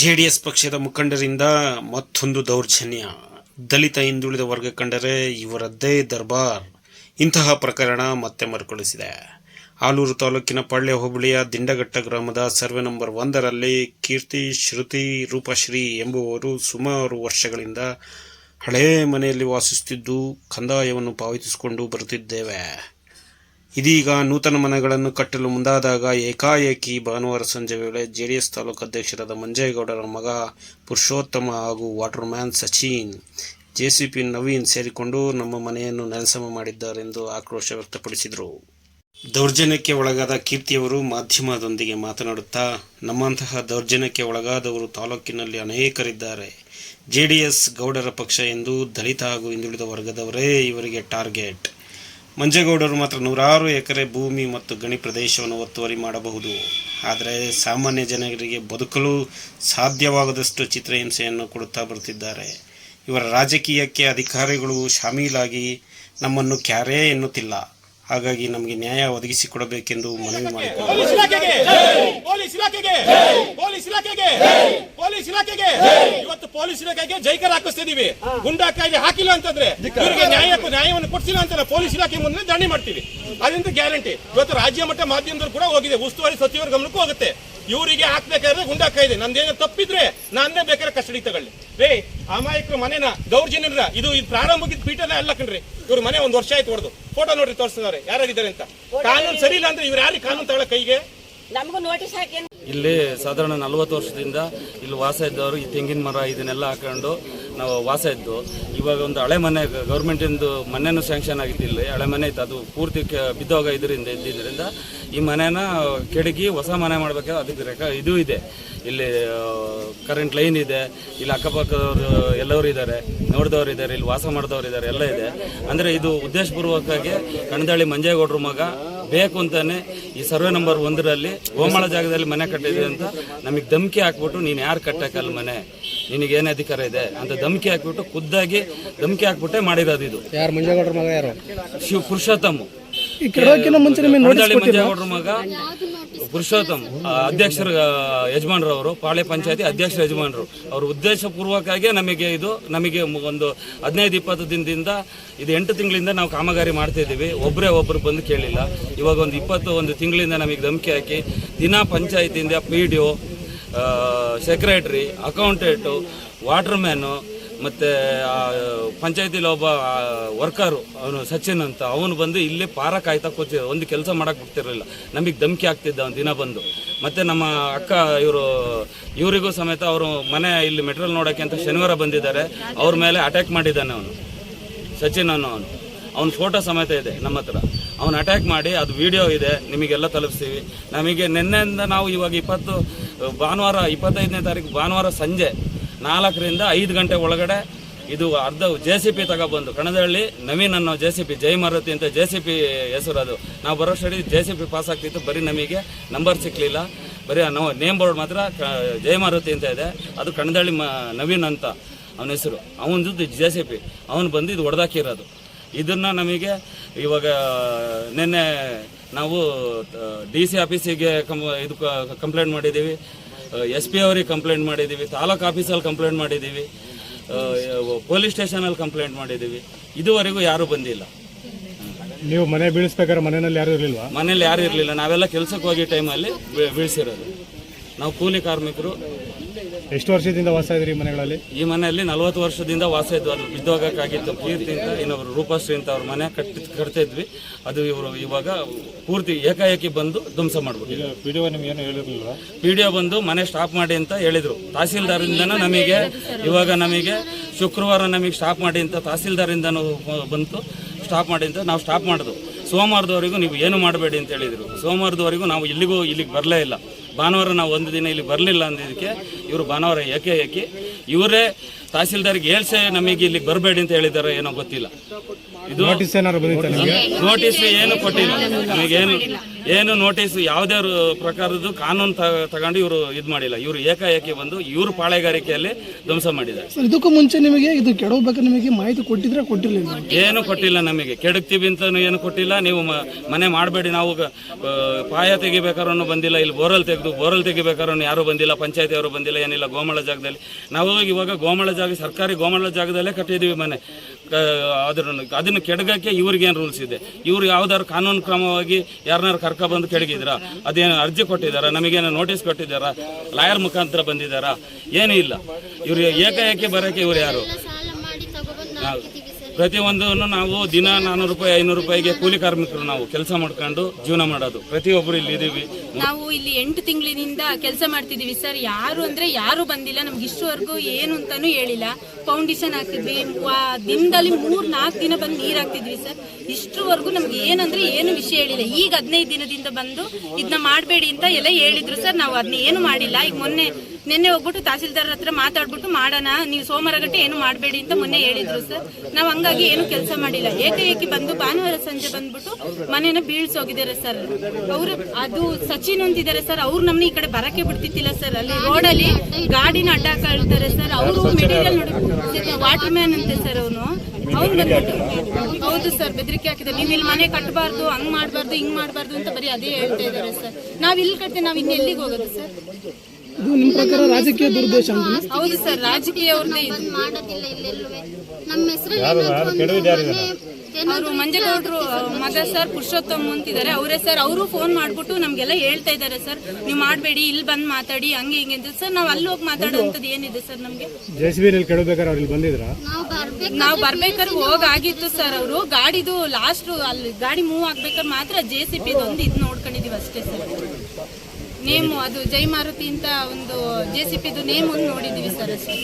JDS ಪಕ್ಷದ ಮುಖಂಡರಿಂದ ಮತ್ತೊಂದು ದೌರ್ಜನ್ಯ. ದಲಿತ ಹಿಂದುಳಿದ ವರ್ಗ ಕಂಡರೆ ಇವರದ್ದೇ ದರ್ಬಾರ್. ಇಂತಹ ಪ್ರಕರಣ ಮತ್ತೆ ಮರುಕಳಿಸಿದೆ. ಆಲೂರು ತಾಲೂಕಿನ ಪಳ್ಳೆ ಹೋಬಳಿಯ ದಿಂಡಘಟ್ಟ ಗ್ರಾಮದ ಸರ್ವೆ ನಂಬರ್ ಒಂದರಲ್ಲಿ ಕೀರ್ತಿ, ಶ್ರುತಿ, ರೂಪಶ್ರೀ ಎಂಬುವರು ಸುಮಾರು ವರ್ಷಗಳಿಂದ ಹಳೇ ಮನೆಯಲ್ಲಿ ವಾಸಿಸುತ್ತಿದ್ದು, ಕಂದಾಯವನ್ನು ಪಾವತಿಸಿಕೊಂಡು ಬರುತ್ತಿದ್ದೇವೆ. ಇದೀಗ ನೂತನ ಮನೆಗಳನ್ನು ಕಟ್ಟಲು ಮುಂದಾದಾಗ ಏಕಾಏಕಿ ಭಾನುವಾರ ಸಂಜೆ ವೇಳೆ ಜೆಡಿಎಸ್ ತಾಲೂಕು ಅಧ್ಯಕ್ಷರಾದ ಮಂಜೇಗೌಡರ ಮಗ, ಪುರುಷೋತ್ತಮ ಹಾಗೂ ವಾಟರ್ಮ್ಯಾನ್ ಸಚಿನ್, ಜೆಸಿಪಿ ನವೀನ್ ಸೇರಿಕೊಂಡು ನಮ್ಮ ಮನೆಯನ್ನು ನೆಲಸಮ ಮಾಡಿದ್ದಾರೆಂದು ಆಕ್ರೋಶ ವ್ಯಕ್ತಪಡಿಸಿದರು. ದೌರ್ಜನ್ಯಕ್ಕೆ ಒಳಗಾದ ಕೀರ್ತಿಯವರು ಮಾಧ್ಯಮದೊಂದಿಗೆ ಮಾತನಾಡುತ್ತಾ, ನಮ್ಮಂತಹ ದೌರ್ಜನ್ಯಕ್ಕೆ ಒಳಗಾದವರು ತಾಲೂಕಿನಲ್ಲಿ ಅನೇಕರಿದ್ದಾರೆ. ಜೆಡಿಎಸ್ ಗೌಡರ ಪಕ್ಷ ಎಂದು ದಲಿತ ಹಾಗೂ ಹಿಂದುಳಿದ ವರ್ಗದವರೇ ಇವರಿಗೆ ಟಾರ್ಗೆಟ್. ಮಂಜೇಗೌಡರು ಮಾತ್ರ ನೂರಾರು ಎಕರೆ ಭೂಮಿ ಮತ್ತು ಗಣಿ ಪ್ರದೇಶವನ್ನು ಒತ್ತುವರಿ ಮಾಡಬಹುದು. ಆದರೆ ಸಾಮಾನ್ಯ ಜನರಿಗೆ ಬದುಕಲು ಸಾಧ್ಯವಾಗದಷ್ಟು ಚಿತ್ರಹಿಂಸೆಯನ್ನು ಕೊಡುತ್ತಾ ಬರುತ್ತಿದ್ದಾರೆ. ಇವರ ರಾಜಕೀಯಕ್ಕೆ ಅಧಿಕಾರಿಗಳು ಶಾಮೀಲಾಗಿ ನಮ್ಮನ್ನು ಕ್ಯಾರೇ ಎನ್ನುತ್ತಿಲ್ಲ. ಹಾಗಾಗಿ ನಮಗೆ ನ್ಯಾಯ ಒದಗಿಸಿಕೊಡಬೇಕೆಂದು ಮನವಿ ಮಾಡಿದ್ದಾರೆ. ಪೊಲೀಸ್ ಇಲಾಖೆಗೆ ಜೈಕರ್ ಹಾಕಿಸ್ತಿದೀವಿ. ಗುಂಡಾ ಕಾಯ್ದೆ ಹಾಕಿಲ್ಲ ಅಂತಂದ್ರೆ ಇವರಿಗೆ ನ್ಯಾಯ ನ್ಯಾಯವನ್ನು ಕೊಡ್ಸಿಲ್ಲ ಅಂತ ನಾವು ಪೊಲೀಸ್ ಇಲಾಖೆ ಮುಂದೆ ದಂಡನೆ ಮಾಡ್ತೀವಿ. ಅದರಿಂದ ಗ್ಯಾರಂಟಿ. ಇವತ್ತು ರಾಜ್ಯ ಮಟ್ಟ ಮಾಧ್ಯಮದವರು ಕೂಡ ಹೋಗಿದೆ. ಉಸ್ತುವಾರಿ ಸಚಿವರ ಗಮನಕ್ಕೂ ಹೋಗುತ್ತೆ. ಇವರಿಗೆ ಹಾಕ್ಬೇಕಾದ್ರೆ ಗುಂಡಾ ಕಾಯ್ದೆ. ನಂದೇನೋ ತಪ್ಪಿದ್ರೆ ನಾನೇ ಬೇಕಾದ್ರೆ ಕಸ್ಟಡಿ ತಗೊಳ್ಳಿ. ರೇ ಅಮಾಯಕರ ಮನೆನ ದೌರ್ಜನ್ಯರ ಇದು ಇದು ಪ್ರಾರಂಭಕ್ಕಿದ್ದ ಪೀಠನ ಎಲ್ಲ ಕಣ್ರಿ. ಇವ್ರ ಮನೆ ಒಂದ್ ವರ್ಷ ಆಯ್ತು ಹೊಡೆದು. ಫೋಟೋ ನೋಡ್ರಿ ತೋರಿಸ್ತಿದ್ದಾರೆ ಯಾರಾಗಿದ್ದಾರೆ ಅಂತ? ಕಾನೂನು ಸರಿ ಇಲ್ಲ ಅಂದ್ರೆ ಇವ್ರು ಯಾರಿಗೆ ಕಾನೂನು ತಗೊಳ್ಳ ಕೈಗೆ? ನಮಗೂ ನೋಟಿಸ್ ಹಾಕಿ ಇಲ್ಲಿ ಸಾಧಾರಣ ನಲವತ್ತು ವರ್ಷದಿಂದ ಇಲ್ಲಿ ವಾಸ ಇದ್ದವರು ಈ ತೆಂಗಿನ ಮರ ಇದನ್ನೆಲ್ಲ ಹಾಕೊಂಡು ನಾವು ವಾಸ ಇದ್ದು, ಇವಾಗ ಒಂದು ಹಳೆ ಮನೆ ಗೌರ್ಮೆಂಟಿಂದು ಮನೆನೂ ಸ್ಯಾಂಕ್ಷನ್ ಆಗಿತ್ತು ಇಲ್ಲಿ. ಹಳೆ ಮನೆ ಇತ್ತು. ಅದು ಪೂರ್ತಿ ಬಿದ್ದೋಗ ಇದರಿಂದ ಇದ್ದಿದ್ದರಿಂದ ಈ ಮನೆನ ಕೆಡಗಿ ಹೊಸ ಮನೆ ಮಾಡಬೇಕಾದ್ರೆ ಅದಕ್ಕೆ ರೆಕ ಇದು ಇದೆ. ಇಲ್ಲಿ ಕರೆಂಟ್ ಲೈನ್ ಇದೆ. ಇಲ್ಲಿ ಅಕ್ಕಪಕ್ಕದವರು ಎಲ್ಲರೂ ಇದ್ದಾರೆ. ನೋಡಿದವರು ಇದ್ದಾರೆ. ಇಲ್ಲಿ ವಾಸ ಮಾಡಿದವರು ಇದ್ದಾರೆ. ಎಲ್ಲ ಇದೆ. ಅಂದರೆ ಇದು ಉದ್ದೇಶಪೂರ್ವಕವಾಗಿ ಕಣದಾಳಿ ಮಂಜೇಗೌಡರ ಮಗ ಬೇಕು ಅಂತಾನೆ ಈ ಸರ್ವೆ ನಂಬರ್ ಒಂದರಲ್ಲಿ ಗೋಮಾಳ ಜಾಗದಲ್ಲಿ ಮನೆ ಕಟ್ಟಿದೆ ಅಂತ ನಮಗೆ ಧಮಕಿ ಹಾಕ್ಬಿಟ್ಟು ನೀನು ಯಾರು ಕಟ್ಟಕ್ಕಲ್ಲ ಮನೆ? ನಿನಗೆ ಏನು ಅಧಿಕಾರ ಇದೆ? ಅಂತ ಧಮಕಿ ಹಾಕ್ಬಿಟ್ಟು ಖುದ್ದಾಗಿ ಧಮಕಿ ಹಾಕ್ಬಿಟ್ಟೆ ಮಾಡಿರೋದು ಇದು. ಯಾರು ಮಂಜೇಗೌಡರ ಮಗ ಯಾರು? ಶಿವ ಪುರುಷೋತ್ತಮ್. ಈ ಮುಂಚೆ ನಿಮಗೆ ನೋಟಿಸ್ ಮಂಜೇಗೌಡರ ಮಗ ಪುರುಷೋತ್ತಮ್ ಆ, ಅಧ್ಯಕ್ಷರ ಯಜಮಾನರು ಅವರು ಪಾಳೆ ಪಂಚಾಯತಿ ಅಧ್ಯಕ್ಷ ಯಜಮಾನರು. ಅವರು ಉದ್ದೇಶಪೂರ್ವಕವಾಗಿ ನಮಗೆ ಇದು ನಮಗೆ ಮು- ಒಂದು ಹದಿನೈದು ಇಪ್ಪತ್ತು ದಿನದಿಂದ ಇದು ಎಂಟು ತಿಂಗಳಿಂದ ನಾವು ಕಾಮಗಾರಿ ಮಾಡ್ತಾ ಇದ್ದೀವಿ. ಒಬ್ಬರೇ ಒಬ್ಬರು ಬಂದು ಕೇಳಿಲ್ಲ. ಇವಾಗ ಒಂದು ಇಪ್ಪತ್ತು ಒಂದು ತಿಂಗಳಿಂದ ನಮಗೆ ಧಮಕಿ ಹಾಕಿ ದಿನ ಪಂಚಾಯತಿಯಿಂದ P D O secretary accountant waterman ಮತ್ತು ಪಂಚಾಯತಿಲಿ ಒಬ್ಬ ವರ್ಕರು, ಅವನು ಸಚಿನ್ ಅಂತ, ಅವನು ಬಂದು ಇಲ್ಲೇ ಪಾರ ಕಾಯ್ತಾ ಕೂತಿದ್ದ ಒಂದು ಕೆಲಸ ಮಾಡೋಕೆ ಬಿಡ್ತಿರಲಿಲ್ಲ. ನಮಗೆ ಧಮಕಿ ಆಗ್ತಿದ್ದ ಒಂದು ದಿನ ಬಂದು. ಮತ್ತು ನಮ್ಮ ಅಕ್ಕ, ಇವರು, ಇವರಿಗೂ ಸಮೇತ ಅವರು ಮನೆ ಇಲ್ಲಿ ಮೆಟೀರಿಯಲ್ ನೋಡೋಕ್ಕೆ ಅಂತ ಶನಿವಾರ ಬಂದಿದ್ದಾರೆ. ಅವ್ರ ಮೇಲೆ ಅಟ್ಯಾಕ್ ಮಾಡಿದ್ದಾನೆ ಅವನು. ಸಚಿನ್ ಅನ್ನೋ ಅವನು. ಅವ್ನ ಫೋಟೋ ಸಮೇತ ಇದೆ ನಮ್ಮ ಹತ್ರ. ಅವ್ನು ಅಟ್ಯಾಕ್ ಮಾಡಿ, ಅದು ವಿಡಿಯೋ ಇದೆ, ನಿಮಗೆಲ್ಲ ತಲುಪಿಸ್ತೀವಿ. ನಮಗೆ ನಿನ್ನೆಯಿಂದ ನಾವು ಇವಾಗ ಇಪ್ಪತ್ತು, ಭಾನುವಾರ, ಇಪ್ಪತ್ತೈದನೇ ತಾರೀಕು ಭಾನುವಾರ ಸಂಜೆ ನಾಲ್ಕರಿಂದ ಐದು ಗಂಟೆ ಒಳಗಡೆ ಇದು ಅರ್ಧ ಜೆ ಸಿ ಪಿ ತಗೊಬಂದು. ಕಣದಹಳ್ಳಿ ನವೀನ್ ಅನ್ನೋ J C P Jai Maruti ಅಂತ ಜೆ ಸಿ ಪಿ ಹೆಸರು ಅದು. ನಾವು ಬರೋ study J C P pass ಆಗ್ತಿತ್ತು. ಬರೀ ನಮಗೆ ನಂಬರ್ ಸಿಕ್ಕಲಿಲ್ಲ ಬರೀ ನಾವು ನೇಮ್ ಬೋರ್ಡ್ ಮಾತ್ರ ಕ ಜೈ ಮಾರುತಿ ಅಂತ ಇದೆ. ಅದು ಕಣದಹಳ್ಳಿ ಮ ನವೀನ್ ಅಂತ ಅವನ ಹೆಸರು. ಅವನದು ಜೆ ಸಿ ಪಿ ಅವನು ಬಂದು ಇದು ಹೊಡೆದಾಕಿರೋದು. ಇದನ್ನು ನಮಗೆ ಇವಾಗ, ನಿನ್ನೆ ನಾವು ಡಿ ಸಿ ಆಫೀಸಿಗೆ ಕಂ ಇದು ಕಂಪ್ಲೇಂಟ್ ಮಾಡಿದ್ದೀವಿ. ಎಸ್ ಪಿ ಅವರಿಗೆ ಕಂಪ್ಲೇಂಟ್ ಮಾಡಿದ್ದೀವಿ ತಾಲೂಕು ಆಫೀಸಲ್ಲಿ ಕಂಪ್ಲೇಂಟ್ ಮಾಡಿದ್ದೀವಿ ಪೊಲೀಸ್ ಸ್ಟೇಷನಲ್ಲಿ ಕಂಪ್ಲೇಂಟ್ ಮಾಡಿದ್ದೀವಿ. ಇದುವರೆಗೂ ಯಾರೂ ಬಂದಿಲ್ಲ. ನೀವು ಮನೆ ಬೀಳಿಸ್ಬೇಕಾದ್ರೆ ಮನೆಯಲ್ಲಿ ಯಾರು ಇರಲಿಲ್ಲ ಮನೇಲಿ ಯಾರು ಇರಲಿಲ್ಲ. ನಾವೆಲ್ಲ ಕೆಲಸಕ್ಕೆ ಹೋಗಿ ಟೈಮಲ್ಲಿ ಬೀಳಿಸಿರೋದು. ನಾವು ಕೂಲಿ ಕಾರ್ಮಿಕರು ಎಷ್ಟು ವರ್ಷದಿಂದ ವಾಸ ಇದ್ರಿ ಈ ಮನೆಗಳಲ್ಲಿ? ಈ ಮನೆಯಲ್ಲಿ ನಲವತ್ತು ವರ್ಷದಿಂದ ವಾಸ ಇದ್ವು ಅದು ಬಿದ್ದೋಗಕ್ಕಾಗಿತ್ತು. ಕೀರ್ತಿ ಅಂತ ಇನ್ನೊಬ್ರು ರೂಪಶ್ರೀ ಅಂತ ಅವ್ರ ಮನೆ ಕಟ್ಟಿ ಇದ್ವಿ ಅದು ಇವರು ಇವಾಗ ಪೂರ್ತಿ ಏಕಾಏಕಿ ಬಂದು ಧ್ವಂಸ ಮಾಡ್ಬಿಟ್ಟಿದ್ರು ವಿಡಿಯೋ ನಿಮ್ಗೆ ಏನು ಹೇಳಿರಲಿಲ್ಲ ಪಿ ಡಿ ಬಂದು ಮನೆ ಸ್ಟಾಪ್ ಮಾಡಿ ಅಂತ ಹೇಳಿದ್ರು. ತಹಸೀಲ್ದಾರಿಂದನೂ ನಮಗೆ ಇವಾಗ ನಮಗೆ ಶುಕ್ರವಾರ ನಮಗೆ ಸ್ಟಾಪ್ ಮಾಡಿ ಅಂತ ತಹಸೀಲ್ದಾರಿಂದನೂ ಬಂತು. ಸ್ಟಾಪ್ ಮಾಡಿ ಅಂತ ನಾವು ಸ್ಟಾಪ್ ಮಾಡಿದ್ವು. ಸೋಮವಾರದವರೆಗೂ ನೀವು ಏನು ಮಾಡಬೇಡಿ ಅಂತ ಹೇಳಿದರು. ಸೋಮವಾರದವರೆಗೂ ನಾವು ಇಲ್ಲಿಗೂ ಇಲ್ಲಿಗೆ ಬರಲೇ ಇಲ್ಲ. ಭಾನುವಾರ ನಾವು ಒಂದು ದಿನ ಇಲ್ಲಿ ಬರಲಿಲ್ಲ ಅಂದಿದ್ದಕ್ಕೆ ಇವರು ಭಾನುವಾರ ಏಕೆ ಏಕೆ ಇವರೇ ತಹಸೀಲ್ದಾರ್ಗೆ ಹೇಳ್ಸೆ ನಮಗೆ ಇಲ್ಲಿಗೆ ಬರಬೇಡಿ ಅಂತ ಹೇಳಿದ್ದಾರೆ ಏನೋ ಗೊತ್ತಿಲ್ಲ. ಇದು ನೋಟಿಸ್ ಏನು ಕೊಟ್ಟಿಲ್ಲ. ನಮಗೇನು ಏನು ನೋಟಿಸ್ ಯಾವುದೇ ಪ್ರಕಾರದ ಪ್ರಕಾರದ್ದು ಕಾನೂನು ತಗೊಂಡು ಇವರು ಇದು ಮಾಡಿಲ್ಲ. ಇವರು ಏಕಾಏಕಿ ಬಂದು ಇವರು ಪಾಳೆಗಾರಿಕೆಯಲ್ಲಿ ಧ್ವಂಸ ಮಾಡಿದ್ದಾರೆ. ಸರ್ ಇದಕ್ಕೂ ಮುಂಚೆ ನಿಮಗೆ ಇದು ಕೆಡವಬೇಕು ನಿಮಗೆ ಮಾಹಿತಿ ಕೊಟ್ಟಿದ್ರೆ ಕೊಟ್ಟಿರಲಿಲ್ಲ ಏನು ಕೊಟ್ಟಿಲ್ಲ ನಮಗೆ. ಕೆಡಕ್ತೀವಿ ಅಂತ ಏನು ಕೊಟ್ಟಿಲ್ಲ. ನೀವು ಮ- ಮನೆ ಮಾಡಬೇಡಿ ನಾವು ಗ- ಆ, ಪಾಯ ತೆಗಿಬೇಕಾದ್ರೂ ಬಂದಿಲ್ಲ ಇಲ್ಲಿ ಬೋರಲ್ ತೆಗೆದು ಬೋರಲ್ ತೆಗಿಬೇಕಾದ್ರೂ ಯಾರು ಬಂದಿಲ್ಲ ಪಂಚಾಯತಿ ಅವರು ಬಂದಿಲ್ಲ ಏನಿಲ್ಲ ಗೋಮಳ ಜಾಗದಲ್ಲಿ. ನಾವು ಇವಾಗ ಗೋಮಳ ಜಾಗ ಸರ್ಕಾರಿ ಗೋಮಳ ಜಾಗದಲ್ಲೇ ಕಟ್ಟಿದೀವಿ ಮನೆ. ಕ- ಅದನ್ನ ಅದನ್ನು ಕೆಡಗಕ್ಕೆ ಇವ್ರಿಗೇನು ರೂಲ್ಸ್ ಇದೆ? ಇವ್ರು ಯಾವ್ದಾದ್ರು ಕಾನೂನು ಕ್ರಮವಾಗಿ ಯಾರನ್ನಾರು ಕರ್ಕ ಬಂದು ಕೆಡಗಿದ್ರ ಅದೇನು ಅರ್ಜಿ ಕೊಟ್ಟಿದ್ದಾರಾ? ನಮಗೇನು ನೋಟಿಸ್ ಕೊಟ್ಟಿದ್ದಾರಾ? ಲಾಯರ್ ಮುಖಾಂತರ ಬಂದಿದ್ದಾರಾ? ಏನೂ ಇಲ್ಲ. ಇವ್ರು ಏಕಾಏಕಿ ಬರೋಕ್ಕೆ ಇವ್ರು ಯಾರು? ಪ್ರತಿಯೊಂದನ್ನು ನಾವು ದಿನ ನಾನ್ನೂರು ರೂಪಾಯಿ, ಐನೂರು ರೂಪಾಯಿಗೆ ಕೂಲಿ ಕಾರ್ಮಿಕರು ನಾವು ಕೆಲಸ ಮಾಡ್ಕೊಂಡು ಜೀವನ ಮಾಡೋದು. ಪ್ರತಿಯೊಬ್ಬರು ಇಲ್ಲಿ ಇದೀವಿ ನಾವು ಇಲ್ಲಿ ಎಂಟು ತಿಂಗಳಿನಿಂದ ಕೆಲಸ ಮಾಡ್ತಿದೀವಿ ಸರ್. ಯಾರು ಅಂದ್ರೆ ಯಾರು ಬಂದಿಲ್ಲ. ನಮ್ಗೆ ಇಷ್ಟವರೆಗೂ ಏನು ಅಂತಾನು ಹೇಳಿಲ್ಲ. ಫೌಂಡೇಶನ್ ಹಾಕಿದ್ವಿ ದಿನದಲ್ಲಿ ಮೂರ್, ನಾಲ್ಕು ದಿನ ಬಂದು ನೀರ್ ಹಾಕ್ತಿದ್ವಿ ಸರ್. ಇಷ್ಟರವರೆಗೂ ನಮ್ಗೆ ಏನಂದ್ರೆ ಏನು ವಿಷಯ ಹೇಳಿಲ್ಲ. ಈಗ ಹದಿನೈದು ದಿನದಿಂದ ಬಂದು ಇದನ್ನ ಮಾಡಬೇಡಿ ಅಂತ ಎಲ್ಲ ಹೇಳಿದ್ರು ಸರ್. ನಾವು ಅದನ್ನ ಏನು ಮಾಡಿಲ್ಲ. ಈಗ ಮೊನ್ನೆ ನಿನ್ನೆ ಹೋಗ್ಬಿಟ್ಟು ತಹಸೀಲ್ದಾರ್ ಹತ್ರ ಮಾತಾಡ್ಬಿಟ್ಟು ಮಾಡೋಣ ನೀವು ಸೋಮವಾರ ಗಟ್ಟಿ ಏನು ಮಾಡಬೇಡಿ ಅಂತ ಮೊನ್ನೆ ಹೇಳಿದ್ರು ಸರ್. ನಾವು ಹಂಗಾಗಿ ಏನು ಕೆಲಸ ಮಾಡಿಲ್ಲ. ಏಕಾಏಕಿ ಬಂದು ಭಾನುವಾರ ಸಂಜೆ ಬಂದ್ಬಿಟ್ಟು ಮನೇನ ಬೀಳ್ಸೋಗಿದ್ದಾರೆ ಸರ್. ಅವ್ರು ಅದು ಸಚಿನ್ ಅಂತಿದ್ದಾರೆ ಸರ್. ಅವ್ರು ನಮ್ನ ಈ ಕಡೆ ಬರಕ್ಕೆ ಬಿಡ್ತಿತ್ತಿಲ್ಲ ಸರ್. ಅಲ್ಲಿ ರೋಡಲ್ಲಿ ಗಾಡಿನ ಅಡ್ಡ ಹಾಕ್ತಾರೆ ಸರ್. ಅವರು ಮೆಟೀರಿಯಲ್ ನೋಡಿ ವಾಟರ್ ಮ್ಯಾನ್ ಅಂತೆ ಸರ್ ಅವನು. ಅವ್ನು ಬಂದ್ಬಿಟ್ಟು ಹೌದು ಸರ್ ಬೆದರಿಕೆ ಹಾಕಿದ್ದಾರೆ. ನೀವು ಇಲ್ಲಿ ಮನೆ ಕಟ್ಟಬಾರ್ದು ಹಂಗ್ ಮಾಡಬಾರ್ದು ಹಿಂಗ್ ಮಾಡಬಾರ್ದು ಅಂತ ಬರೀ ಅದೇ ಹೇಳ್ತಾ ಇದ್ದಾರೆ ಸರ್. ನಾವ್ ಇಲ್ಲಿ ಕಟ್ತೀವಿ ನಾವ್ ಇನ್ನು ಎಲ್ಲಿಗೆ ಹೋಗೋದು ಸರ್? ಇದು ನಿಮ್ಮ ಪ್ರಕಾರ ರಾಜಕೀಯ ದುರುದ್ದೇಶ ಅಂತ ಹೌದು ಸರ್ ರಾಜಕೀಯ ಅವ್ರದ್ದೇ ಇದು. ಬಂದ್ ಮಾಡೋದಿಲ್ಲ ಇಲ್ಲೆಲ್ಲುವೆ ನಮ್ಮ ಹೆಸರಲ್ಲಿ ಅವರು ಮಂಜೇಗೌಡರು ಮಗ ಸರ್ ಪುರುಷೋತ್ತಮ್ ಅಂತಿದ್ದಾರೆ. ಅವರೇ ಸರ್ ಅವರು ಫೋನ್ ಮಾಡ್ಬಿಟ್ಟು ನಮ್ಗೆಲ್ಲ ಹೇಳ್ತಾ ಇದ್ದಾರೆ ಸರ್. ನೀವು ಮಾಡಬೇಡಿ ಇಲ್ಲಿ ಬಂದು ಮಾತಾಡಿ ಹಂಗೆ ಹಿಂಗೆ ಅಂತ. ಸರ್ ನಾವು ಅಲ್ಲಿ ಹೋಗಿ ಮಾತಾಡೋಂಥದ್ದು ಏನಿದೆ ಸರ್ ನಮಗೆ? ಜೆ ಸಿ ಬಿನಲ್ಲಿ ಕೆಡಬೇಕಾದ್ರೆ ಅವ್ರು ಇಲ್ಲಿ ಬಂದಿದ್ರಾ? ನಾವು ಬರ್ಬೇಕಾದ್ರೆ ಹೋಗಾಗಿತ್ತು ಸರ್ ಅವರು. ಗಾಡಿದು ಲಾಸ್ಟ್ ಅಲ್ಲಿ ಗಾಡಿ ಮೂವ್ ಆಗ್ಬೇಕಾದ್ರೆ ಮಾತ್ರ ಜೆ ಸಿ ಪಿ ಒಂದು ಇದು ನೋಡ್ಕೊಂಡಿದೀವಿ ಅಷ್ಟೇ ಸರ್. ನೇಮು ಅದು ಜೈ ಮಾರುತಿ ಅಂತ ಒಂದು ಜೆ ಸಿ ಪಿದು ನೋಡಿದೀವಿ ಸರ್. ಅಷ್ಟೇ